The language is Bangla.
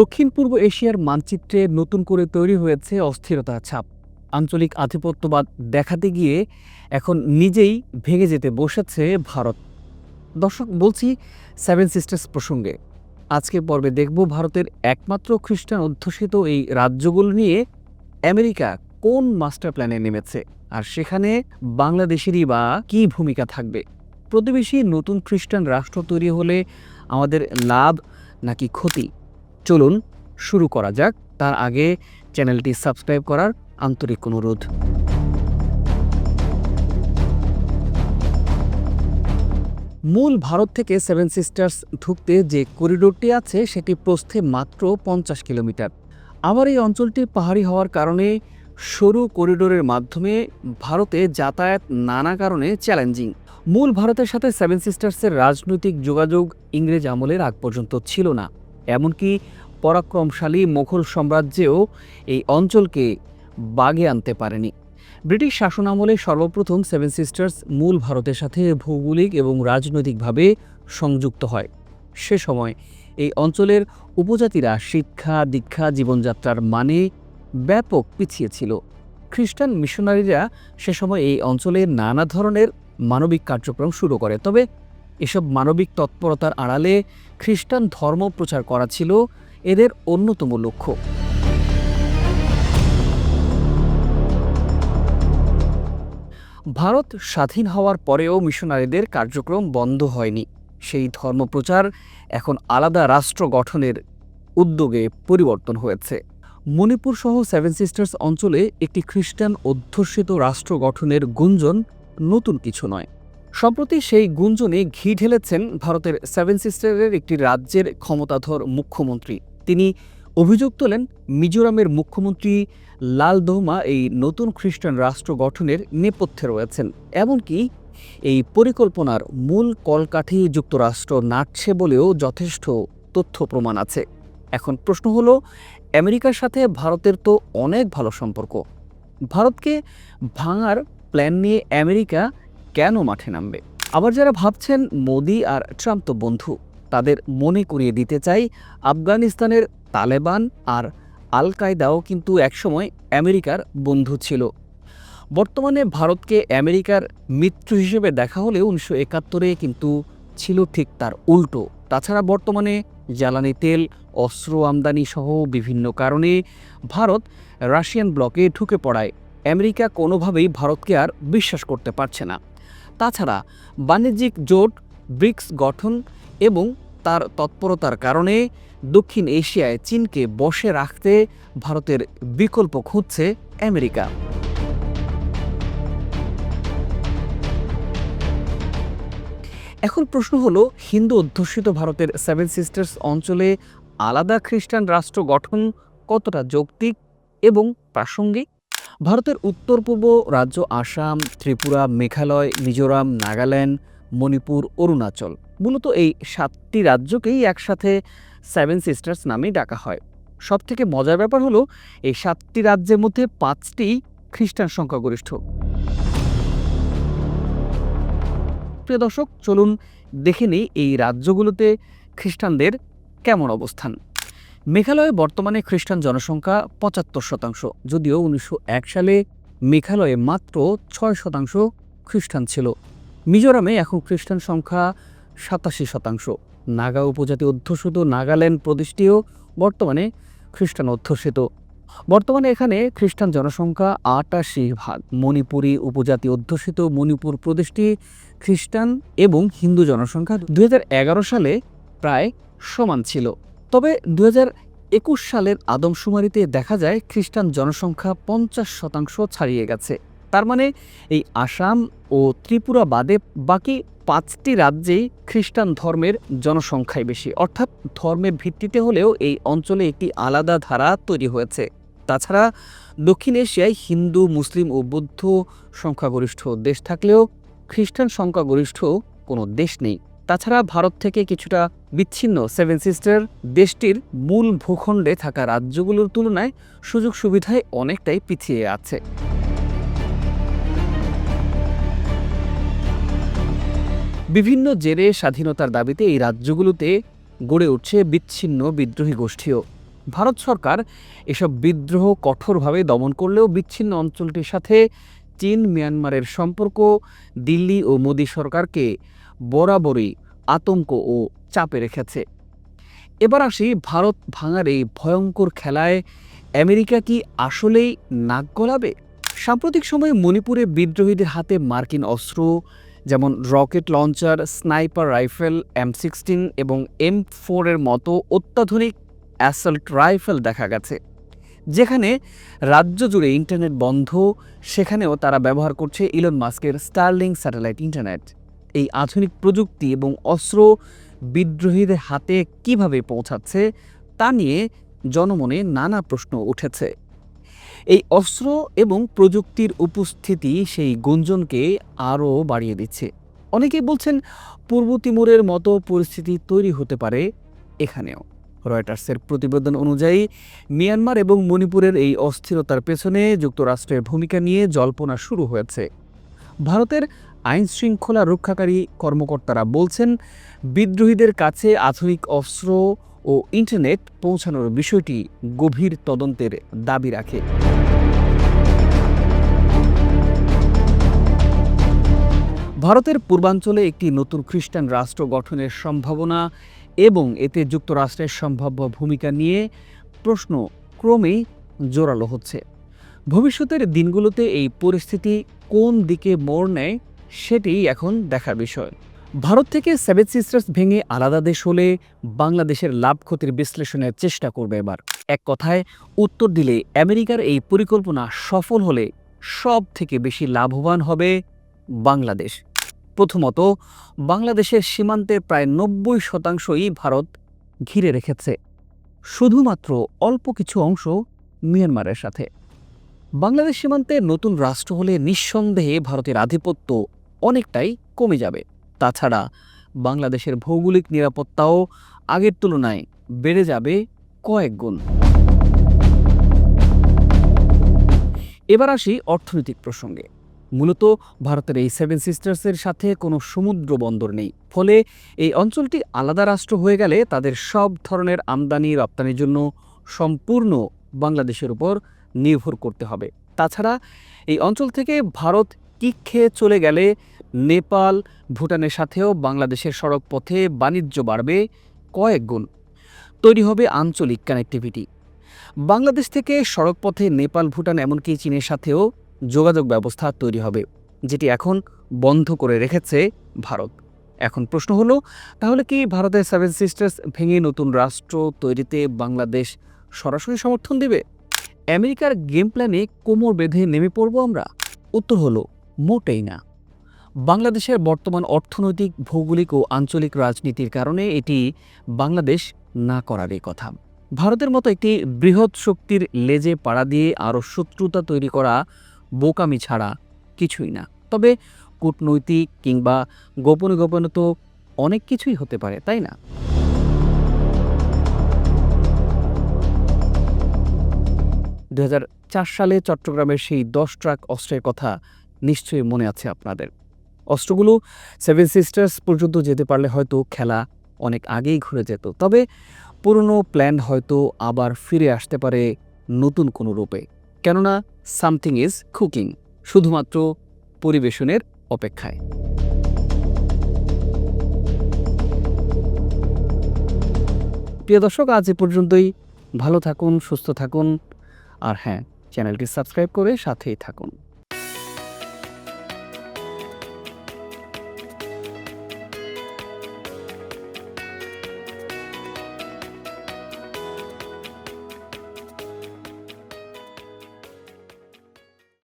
দক্ষিণ পূর্ব এশিয়ার মানচিত্রে নতুন করে তৈরি হয়েছে অস্থিরতার ছাপ। আঞ্চলিক আধিপত্যবাদ দেখাতে গিয়ে এখন নিজেই ভেঙে যেতে বসেছে ভারত। দর্শক, বলছি সেভেন সিস্টার্স প্রসঙ্গে। আজকে পর্বে দেখব ভারতের একমাত্র খ্রিস্টান অধ্যুষিত এই রাজ্যগুলো নিয়ে আমেরিকা কোন মাস্টার প্ল্যানে নেমেছে আর সেখানে বাংলাদেশেরই বা কী ভূমিকা থাকবে? প্রতিবেশী নতুন খ্রিস্টান রাষ্ট্র তৈরি হলে আমাদের লাভ নাকি ক্ষতি? চলুন শুরু করা যাক। তার আগে চ্যানেলটি সাবস্ক্রাইব করার আন্তরিক অনুরোধ। মূল ভারত থেকে সেভেন সিস্টার্স ঢুকতে যে করিডোরটি আছে, সেটি প্রস্থে মাত্র পঞ্চাশ কিলোমিটার। আবার এই অঞ্চলটি পাহাড়ি হওয়ার কারণে সরু করিডোরের মাধ্যমে ভারতে যাতায়াত নানা কারণে চ্যালেঞ্জিং। মূল ভারতের সাথে সেভেন সিস্টার্সের রাজনৈতিক যোগাযোগ ইংরেজ আমলের আগ পর্যন্ত ছিল না। এমনকি পরাক্রমশালী মুঘল সাম্রাজ্যেও এই অঞ্চলকে বাগে আনতে পারেনি। ব্রিটিশ শাসনামলে সর্বপ্রথম সেভেন সিস্টার্স মূল ভারতের সাথে ভৌগোলিক এবং রাজনৈতিকভাবে সংযুক্ত হয়। সে সময় এই অঞ্চলের উপজাতিরা শিক্ষা, দীক্ষা, জীবনযাত্রার মানে ব্যাপক পিছিয়ে ছিল। খ্রিস্টান মিশনারিরা সে সময় এই অঞ্চলে নানা ধরনের মানবিক কার্যক্রম শুরু করে। তবে এসব মানবিক তৎপরতার আড়ালে খ্রিস্টান ধর্ম প্রচার করা ছিল এদের অন্যতম লক্ষ্য। ভারত স্বাধীন হওয়ার পরেও মিশনারিদের কার্যক্রম বন্ধ হয়নি। সেই ধর্মপ্রচার এখন আলাদা রাষ্ট্র গঠনের উদ্যোগে পরিবর্তন হয়েছে। মণিপুর সহ সেভেন সিস্টার্স অঞ্চলে একটি খ্রিস্টান অধ্যুষিত রাষ্ট্র গঠনের গুঞ্জন নতুন কিছু নয়। সম্প্রতি সেই গুঞ্জনে ঘি ঢেলেছেন ভারতের সেভেন সিস্টারের একটি রাজ্যের ক্ষমতাধর মুখ্যমন্ত্রী। তিনি অভিযোগ তোলেন, মিজোরামের মুখ্যমন্ত্রী লাল দোমা এই নতুন খ্রিস্টান রাষ্ট্র গঠনের নেপথ্যে রয়েছেন। এমনকি এই পরিকল্পনার মূল কলকাঠি যুক্তরাষ্ট্র নাটছে বলেও যথেষ্ট তথ্য প্রমাণ আছে। এখন প্রশ্ন হলো, আমেরিকার সাথে ভারতের তো অনেক ভালো সম্পর্ক। ভারতকে ভাঙার প্ল্যান নিয়ে আমেরিকা কেন মাঠে নামবে? আবার যারা ভাবছেন মোদি আর ট্রাম্প তো বন্ধু, তাদের মনে করিয়ে দিতে চাই আফগানিস্তানের তালেবান আর আল কায়দাও কিন্তু একসময় আমেরিকার বন্ধু ছিল। বর্তমানে ভারতকে আমেরিকার মিত্র হিসেবে দেখা হলেও উনিশশো একাত্তরে কিন্তু ছিল ঠিক তার উল্টো। তাছাড়া বর্তমানে জ্বালানি তেল, অস্ত্র আমদানি সহ বিভিন্ন কারণে ভারত রাশিয়ান ব্লকে ঢুকে পড়ায়। আমেরিকা কোনোভাবেই ভারতকে আর বিশ্বাস করতে পারছে না। তাছাড়া বাণিজ্যিক জোট, ব্রিক্স গঠন এবং তার তৎপরতার কারণে দক্ষিণ এশিয়ায় চীনকে বসে রাখতে ভারতের বিকল্প খুঁজছে আমেরিকা। এখন প্রশ্ন হলো, হিন্দু অধ্যুষিত ভারতের সেভেন সিস্টার্স অঞ্চলে আলাদা খ্রিস্টান রাষ্ট্র গঠন কতটা যৌক্তিক এবং প্রাসঙ্গিক? ভারতের উত্তর পূর্ব রাজ্য আসাম, ত্রিপুরা, মেঘালয়, মিজোরাম, নাগাল্যান্ড, মণিপুর, অরুণাচল। মূলত এই সাতটি রাজ্যকেই একসাথে সেভেন সিস্টার্স নামেই ডাকা হয়। সব থেকে মজার ব্যাপার হলো, এই সাতটি রাজ্যের মধ্যে পাঁচটি খ্রিস্টান সংখ্যাগরিষ্ঠ। প্রিয় দর্শক, চলুন দেখে নিই এই রাজ্যগুলোতে খ্রিস্টানদের কেমন অবস্থান। মেঘালয়ে বর্তমানে খ্রিস্টান জনসংখ্যা পঁচাত্তর শতাংশ, যদিও উনিশশো এক সালে মেঘালয়ে মাত্র ছয় শতাংশ খ্রিস্টান ছিল। মিজোরামে এখন খ্রিস্টান সংখ্যা সাতাশি শতাংশ। নাগা উপজাতি অধ্যুষিত নাগাল্যান্ড প্রদেশটিও বর্তমানে খ্রিস্টান অধ্যুষিত। বর্তমানে এখানে খ্রিস্টান জনসংখ্যা আটাশি ভাগ। মণিপুরী উপজাতি অধ্যুষিত মণিপুর প্রদেশটি খ্রিস্টান এবং হিন্দু জনসংখ্যা দু হাজার এগারো সালে প্রায় সমান ছিল। তবে দু একুশ সালের আদমশুমারিতে দেখা যায় খ্রিস্টান জনসংখ্যা পঞ্চাশ শতাংশ ছাড়িয়ে গেছে। তার মানে এই আসাম ও ত্রিপুরা বাদে বাকি পাঁচটি রাজ্যেই খ্রিস্টান ধর্মের জনসংখ্যাই বেশি। অর্থাৎ ধর্মের ভিত্তিতে হলেও এই অঞ্চলে একটি আলাদা ধারা তৈরি হয়েছে। তাছাড়া দক্ষিণ এশিয়ায় হিন্দু, মুসলিম ও বৌদ্ধ সংখ্যাগরিষ্ঠ দেশ থাকলেও খ্রিস্টান সংখ্যাগরিষ্ঠ কোনো দেশ নেই। তাছাড়া ভারত থেকে কিছুটা বিচ্ছিন্ন সেভেন সিস্টার দেশটির মূল ভূখণ্ডে থাকা রাজ্যগুলোর তুলনায় সুযোগ সুবিধায় অনেকটাই পিছিয়ে আছে। বিভিন্ন জেরে স্বাধীনতার দাবিতে এই রাজ্যগুলোতে গড়ে উঠছে বিচ্ছিন্ন বিদ্রোহী গোষ্ঠীও। ভারত সরকার এসব বিদ্রোহ কঠোরভাবে দমন করলেও বিচ্ছিন্ন অঞ্চলটির সাথে চীন মিয়ানমারের সম্পর্ক, দিল্লি ও মোদী সরকারকে বরাবরই আতঙ্ক ও চাপে রেখেছে। এবার আসি ভারত ভাঙার এই ভয়ঙ্কর খেলায়। আমেরিকা কি আসলেই নাক গলাবে? সাম্প্রতিক সময়ে মণিপুরে বিদ্রোহীদের হাতে মার্কিন অস্ত্র, যেমন rocket launcher, sniper rifle, M sixteen এবং এম ফোরের মতো অত্যাধুনিক অ্যাসল্ট রাইফেল দেখা গেছে, যেখানে রাজ্য জুড়ে ইন্টারনেট বন্ধ, সেখানেও তারা ব্যবহার করছে ইলন মাস্কের স্টারলিং স্যাটেলাইট ইন্টারনেট। এই আধুনিক প্রযুক্তি এবং অস্ত্র বিদ্রোহীদের হাতে কীভাবে পৌঁছাচ্ছে তা নিয়ে জনমনে নানা প্রশ্ন উঠেছে। এই অস্ত্র এবং প্রযুক্তির উপস্থিতি সেই গুঞ্জনকে আরও বাড়িয়ে দিচ্ছে। অনেকেই বলছেন পূর্ব তিমুরের মতো পরিস্থিতি তৈরি হতে পারে এখানেও। রয়টার্সের প্রতিবেদন অনুযায়ী মিয়ানমার এবং মণিপুরের এই অস্থিরতার পেছনে যুক্তরাষ্ট্রের ভূমিকা নিয়ে জল্পনা শুরু হয়েছে। ভারতের আইন শৃঙ্খলা রক্ষাকারী কর্মকর্তারা বলছেন, বিদ্রোহীদের কাছে আধুনিক অস্ত্র ও ইন্টারনেট পৌঁছানোর বিষয়টি গভীর তদন্তের দাবি রাখে। ভারতের পূর্বাঞ্চলে একটি নতুন খ্রিস্টান রাষ্ট্র গঠনের সম্ভাবনা এবং এতে যুক্তরাষ্ট্রের সম্ভাব্য ভূমিকা নিয়ে প্রশ্ন ক্রমেই জোরালো হচ্ছে। ভবিষ্যতের দিনগুলোতে এই পরিস্থিতি কোন দিকে মোড় নেয় সেটি এখন দেখার বিষয়। ভারত থেকে সেভেন সিস্টার্স ভেঙে আলাদা দেশ হলে বাংলাদেশের লাভ ক্ষতির বিশ্লেষণের চেষ্টা করবে এবার। এক কথায়, উত্তর দিলে আমেরিকার এই পরিকল্পনা সফল হলে সব থেকে বেশি লাভবান হবে বাংলাদেশ। প্রথমত, বাংলাদেশের সীমান্তের প্রায় নব্বই শতাংশই ভারত ঘিরে রেখেছে। শুধুমাত্র অল্প কিছু অংশ মিয়ানমারের সাথে। বাংলাদেশ সীমান্তে নতুন রাষ্ট্র হলে নিঃসন্দেহে ভারতের আধিপত্য অনেকটাই কমে যাবে। তাছাড়া বাংলাদেশের ভৌগোলিক নিরাপত্তাও আগের তুলনায় বেড়ে যাবে কয়েক গুণ। এবার আসি অর্থনৈতিক প্রসঙ্গে। মূলত ভারতের এই সেভেন সিস্টার্সের সাথে কোনো সমুদ্র বন্দর নেই। ফলে এই অঞ্চলটি আলাদা রাষ্ট্র হয়ে গেলে তাদের সব ধরনের আমদানি রপ্তানির জন্য সম্পূর্ণ বাংলাদেশের উপর নির্ভর করতে হবে। তাছাড়া এই অঞ্চল থেকে ভারত কিক খেয়ে চলে গেলে নেপাল, ভুটানের সাথেও বাংলাদেশের সড়ক পথে বাণিজ্য বাড়বে কয়েক গুণ। তৈরি হবে আঞ্চলিক কানেক্টিভিটি। বাংলাদেশ থেকে সড়কপথে নেপাল, ভুটান, এমনকি চীনের সাথেও যোগাযোগ ব্যবস্থা তৈরি হবে, যেটি এখন বন্ধ করে রেখেছে ভারত। এখন প্রশ্ন হলো, তাহলে কি ভারতের সেভেন সিস্টার্স ভেঙে নতুন রাষ্ট্র তৈরিতে বাংলাদেশ সরাসরি সমর্থন দেবে? আমেরিকার গেম প্ল্যানে কোমর বেঁধে নেমে পড়ব আমরা? উত্তর হলো মোটেই না। বাংলাদেশের বর্তমান অর্থনৈতিক, ভৌগোলিক ও আঞ্চলিক রাজনীতির কারণে এটি বাংলাদেশ না করারই কথা। ভারতের মতো একটি বৃহৎ শক্তির লেজে পাড়া দিয়ে আরও শত্রুতা তৈরি করা বোকামি ছাড়া কিছুই না। তবে কূটনৈতিক কিংবা গোপনে গোপনে তো অনেক কিছুই হতে পারে, তাই না? দু হাজার চার সালে চট্টগ্রামের সেই দশ ট্রাক অস্ত্রের কথা নিশ্চয়ই মনে আছে আপনাদের। অস্ত্রগুলো সেভেন সিস্টার্স পর্যন্ত যেতে পারলে হয়তো খেলা অনেক আগেই ঘুরে যেত। তবে পুরনো প্ল্যান হয়তো আবার ফিরে আসতে পারে নতুন কোনো রূপে। কেননা সামথিং ইজ কুকিং শুধুমাত্র পরিবেশনের অপেক্ষায়। প্রিয় দর্শক, আজ এ পর্যন্তই। ভালো থাকুন, সুস্থ থাকুন। আর হ্যাঁ চ্যানেলটি সাবস্ক্রাইব করে সাথেই থাকুন।